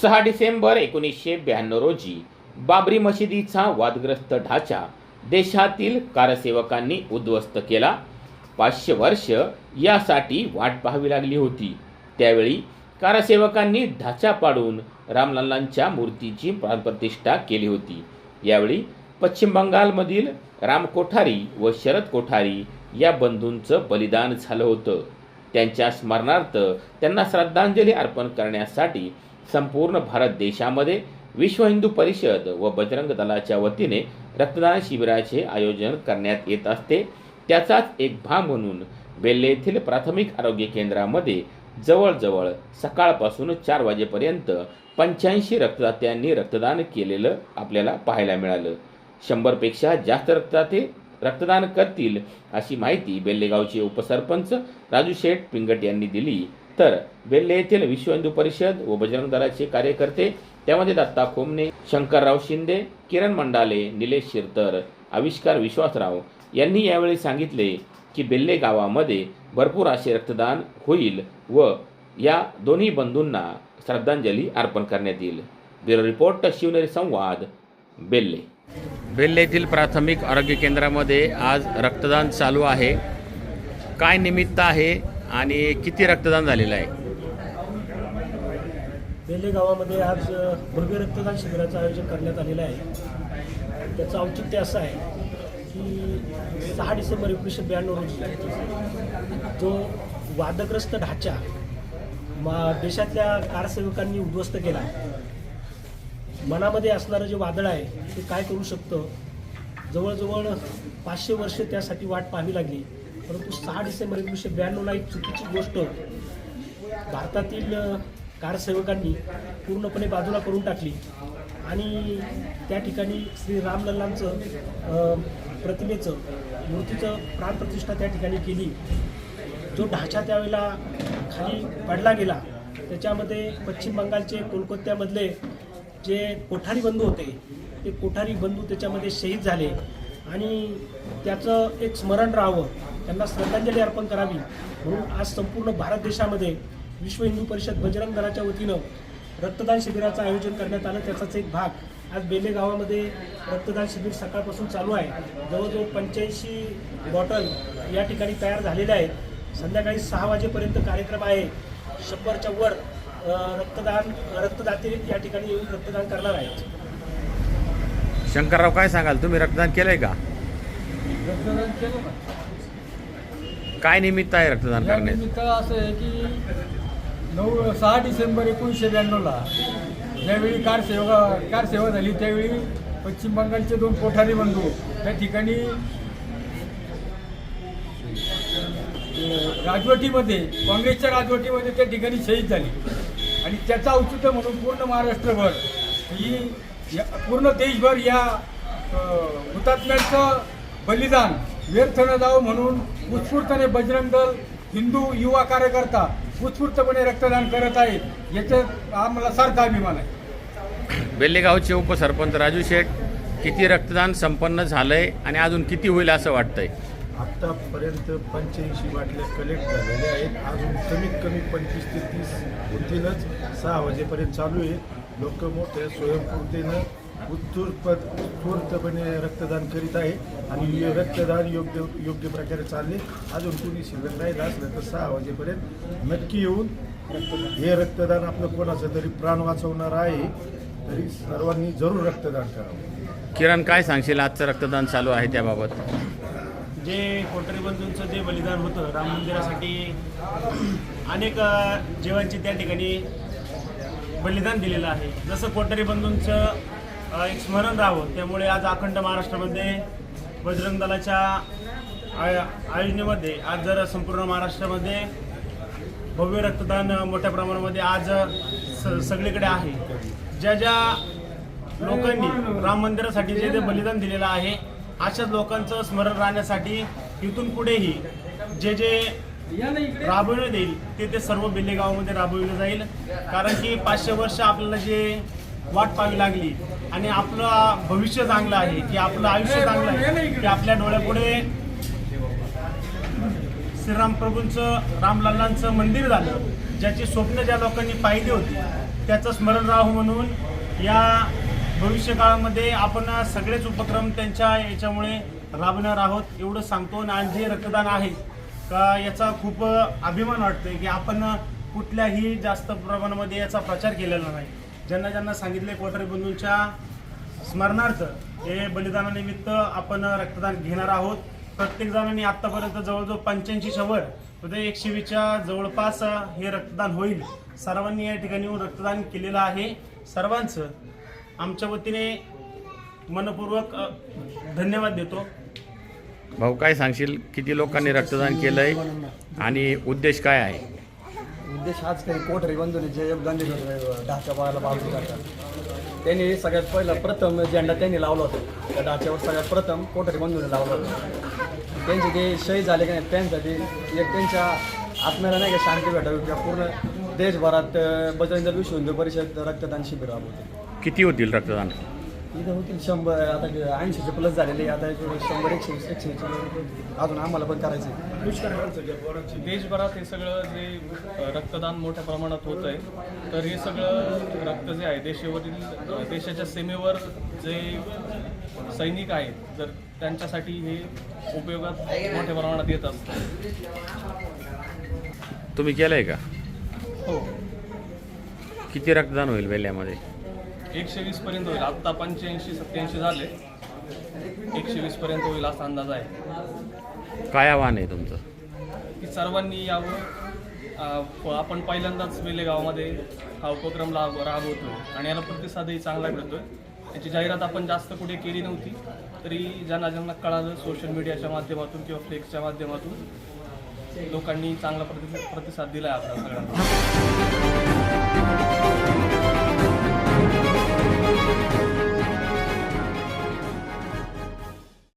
सहा डिसेंबर एकोणीसशे ब्याण्णव रोजी बाबरी मशिदीचा वादग्रस्त ढाचा देशातील कारसेवकांनी उद्ध्वस्त केला. पाचशे वर्ष यासाठी वाट पाहावी लागली होती. त्यावेळी कारसेवकांनी ढाचा पाडून रामलल्लांच्या मूर्तीची प्राणप्रतिष्ठा केली होती. यावेळी पश्चिम बंगालमधील राम कोठारी व शरद कोठारी या बंधूंचं बलिदान झालं होतं. त्यांच्या स्मरणार्थ त्यांना श्रद्धांजली अर्पण करण्यासाठी संपूर्ण भारत देशामध्ये विश्व हिंदू परिषद व बजरंग दलाच्या वतीने रक्तदान शिबिराचे आयोजन करण्यात येत असते. त्याचाच एक भाग म्हणून बेल्ले येथील प्राथमिक आरोग्य केंद्रामध्ये जवळजवळ सकाळपासून चार वाजेपर्यंत पंच्याऐंशी रक्तदात्यांनी रक्तदान केलेलं आपल्याला पाहायला मिळालं. शंभरपेक्षा जास्त रक्तदाते रक्तदान करतील अशी माहिती बेल्लेगावचे उपसरपंच राजू शेठ पिंगट यांनी दिली. तर बेल्ले येथील विश्व हिंदू परिषद व बजरंग दलाचे कार्यकर्ते त्यामध्ये दत्ता खोमने शंकरराव शिंदे किरण मंडाले निलेश शिरतर आविष्कार विश्वासराव यांनी यावेळी सांगितले की बेल्ले गावामध्ये भरपूर असे रक्तदान होईल व या दोन्ही बंधूंना श्रद्धांजली अर्पण करण्यात येईल. ब्युरो रिपोर्ट शिवनेरी संवाद बेल्ले बेल्ले येथील प्राथमिक आरोग्य केंद्रामध्ये आज रक्तदान चालू आहे. काय निमित्त आहे? आणि किती रक्तदान झालेलं आहे? बेले गावामध्ये आज भव्य रक्तदान शिबिराचं आयोजन करण्यात आलेलं आहे. त्याचं औचित्य असं आहे की सहा डिसेंबर एकोणीसशे ब्याण्णव रोजी जो वादग्रस्त ढाचा मा देशातल्या कारसेवकांनी उद्ध्वस्त केला मनामध्ये असणारं जे वादळ आहे ते काय करू शकतं? जवळजवळ पाचशे वर्ष त्यासाठी वाट पाहावी लागली. परंतु सहा डिसेंबर एकोणीसशे ब्याण्णवला एक चुकीची गोष्ट भारतातील कारसेवकांनी पूर्णपणे बाजूला करून टाकली आणि त्या ठिकाणी श्री रामलल्लांचं प्रतिमेचं मूर्तीचं प्राणप्रतिष्ठा त्या ठिकाणी केली. जो ढाचा त्यावेळेला खाली पडला गेला त्याच्यामध्ये पश्चिम बंगालचे कोलकात्यामधले जे कोठारी बंधू होते ते कोठारी बंधू त्याच्यामध्ये शहीद झाले. आणि त्याचं एक स्मरण राहावं. त्यांना श्रद्धांजली अर्पण करावी. म्हणून आज संपूर्ण भारत देशामध्ये विश्व हिंदू परिषद बजरंग दलाच्या वतीनं रक्तदान शिबिराचं आयोजन करण्यात आलं. त्याचाच एक भाग आज बेले गावामध्ये रक्तदान शिबिर सकाळपासून चालू आहे. जवळजवळ पंच्याऐंशी बॉटल या ठिकाणी तयार झालेल्या आहेत. संध्याकाळी सहा वाजेपर्यंत कार्यक्रम आहे. शंभरच्या वर रक्तदान रक्तदाते या ठिकाणी येऊन रक्तदान करणार आहेत. शंकरराव काय सांगाल? तुम्ही रक्तदान केलंय का? रक्तदान केलं ना काय निमित्त आहे रक्तदान या करण्याचं? निमित्त असं आहे की नऊ सहा डिसेंबर एकोणीसशे ब्याण्णवला ज्यावेळी कार सेवा कार सेवा झाली त्यावेळी पश्चिम बंगालचे दोन कोठारी बंधू त्या ठिकाणी अं, राजवटीमध्ये काँग्रेसच्या राजवटीमध्ये त्या ठिकाणी शहीद झाली. आणि त्याचा औचित्य म्हणून पूर्ण महाराष्ट्रभर ही या- पूर्ण देशभर या हुतात्म्यांचं बलिदान व्यर्थ न जावं म्हणून उत्स्फूर्तपणे बजरंग दल हिंदू युवा कार्यकर्ता उत्स्फूर्तपणे रक्तदान करत आहेत. याच्यात आम्हाला सारखा अभिमान आहे. बेल्लेगावचे उपसरपंच राजू शेठ किती रक्तदान संपन्न झालंय आणि अजून किती होईल असं वाटतंय? आत्तापर्यंत पंच्याऐंशी बाटल्या कलेक्ट झालेल्या आहेत. अजून कमीत कमी पंचवीस ते तीस होतीलच सहा वाजेपर्यंत चालू आहे. लोक मोठ्या स्वयंपूर्तीनं उत्स्फूर्त उत्स्फूर्तपणे रक्तदान करीत आहे आणि रक्तदान योग्य योग्य प्रकारे चालले. अजून कुणी शिल्लक राहिलं असलं तर सहा वाजेपर्यंत नक्की येऊन हे रक्तदान आपलं कोणाचं तरी प्राण वाचवणार आहे तरी सर्वांनी जरूर रक्तदान करावं. किरण काय सांगशील? आजचं रक्तदान चालू आहे त्याबाबत. जे कोटरी बंधूंचं जे बलिदान होतं राम मंदिरासाठी अनेक जीवांचे त्या ठिकाणी बलिदान दिलेलं आहे. जसं कोटरी बंधूंचं एक स्मरण राहावं त्यामुळे आज अखंड महाराष्ट्रामध्ये बजरंग दलाच्या आय- आयोजनेमध्ये आज जर संपूर्ण महाराष्ट्रामध्ये भव्य रक्तदान मोठ्या प्रमाणामध्ये आज स सगळीकडे आहे. ज्या ज्या लोकांनी राम मंदिरासाठी जे जे बलिदान दिलेलं आहे अशाच लोकांचं स्मरण राहण्यासाठी इथून पुढेही जे जे राबवण्यात येईल ते ते सर्व बेल्ले गावामध्ये राबविलं जाईल. कारण की पाचशे वर्ष आपल्याला जे वाट पाहावी लागली आणि आपलं भविष्य चांगलं आहे की आपलं आयुष्य चांगलं आहे की आपल्या डोळ्यापुढे श्रीराम प्रभूंचं रामलल्लांचं मंदिर झालं ज्याची स्वप्न ज्या लोकांनी पाहिली होती त्याचं स्मरण राहावं म्हणून या भविष्यकाळामध्ये आपण सगळेच उपक्रम त्यांच्या याच्यामुळे राबवणार आहोत एवढं सांगतो. आणि जे रक्तदान आहे का याचा खूप अभिमान वाटतोय की आपण कुठल्याही जास्त प्रमाणामध्ये याचा प्रचार केलेला नाही. ज्यांना ज्यांना सांगितले कोठारी बंधूंच्या स्मरणार्थ हे बलिदानानिमित्त आपण रक्तदान घेणार आहोत. प्रत्येक जणांनी आतापर्यंत जवळजवळ पंच्याऐंशी शंभर म्हणजे एकशे वीसच्या जवळपास हे रक्तदान होईल. सर्वांनी या ठिकाणी येऊन रक्तदान केलेलं आहे. सर्वांचं आमच्या वतीने मनपूर्वक धन्यवाद देतो. भाऊ काय सांगशील? किती लोकांनी रक्तदान केलंय आणि उद्देश काय आहे? उद्देश हाच काही कोठरी बंधूने जे योगदान दिलं ढाच्या पायाला बाजू करतात त्यांनी सगळ्यात पहिलं प्रथम झेंडा त्यांनी लावला होता त्या ढाच्यावर सगळ्यात प्रथम कोठरी बंधूने लावला होता. त्यांचे ते शहीद झाले की नाही त्यांसाठी एक त्यांच्या आत्म्याला नाही का शांती भेटावी किंवा पूर्ण देशभरात बजरंग विश्व हिंदू परिषद रक्तदान शिबिर राबवते. किती होतील रक्तदान? इथं होतील शंभर आता ऐंशीचे प्लस झालेले आता इथं शंभर एकशे वीस, एकशे वीस अजून आम्हाला पण करायचं आहे देशभरात हे सगळं जे रक्तदान मोठ्या प्रमाणात होत आहे तर हे सगळं रक्त जे आहे देशावरील देशाच्या सीमेवर जे सैनिक आहेत तर त्यांच्यासाठी हे उपयोगात मोठ्या प्रमाणात येत असतं तुम्ही केलंय का? हो. किती रक्तदान होईल वेल्यामध्ये? एकशे वीस पर्यंत होईल. आत्ता पंच्याऐंशी सत्याऐंशी झाले. एकशे वीस पर्यंत होईल असा अंदाज आहे. काय आव्हान आहे तुमचं? की सर्वांनी यावं. आपण पहिल्यांदाच वेले गावामध्ये हा उपक्रम लाभ राबवतोय आणि याला प्रतिसादही चांगला मिळतोय. याची जाहिरात आपण जास्त कुठे केली नव्हती तरी ज्यांना ज्यांना कळालं सोशल मीडियाच्या माध्यमातून किंवा फ्लेक्सच्या माध्यमातून लोकांनी चांगला प्रति प्रतिसाद दिला आहे आपल्या सगळ्यांना.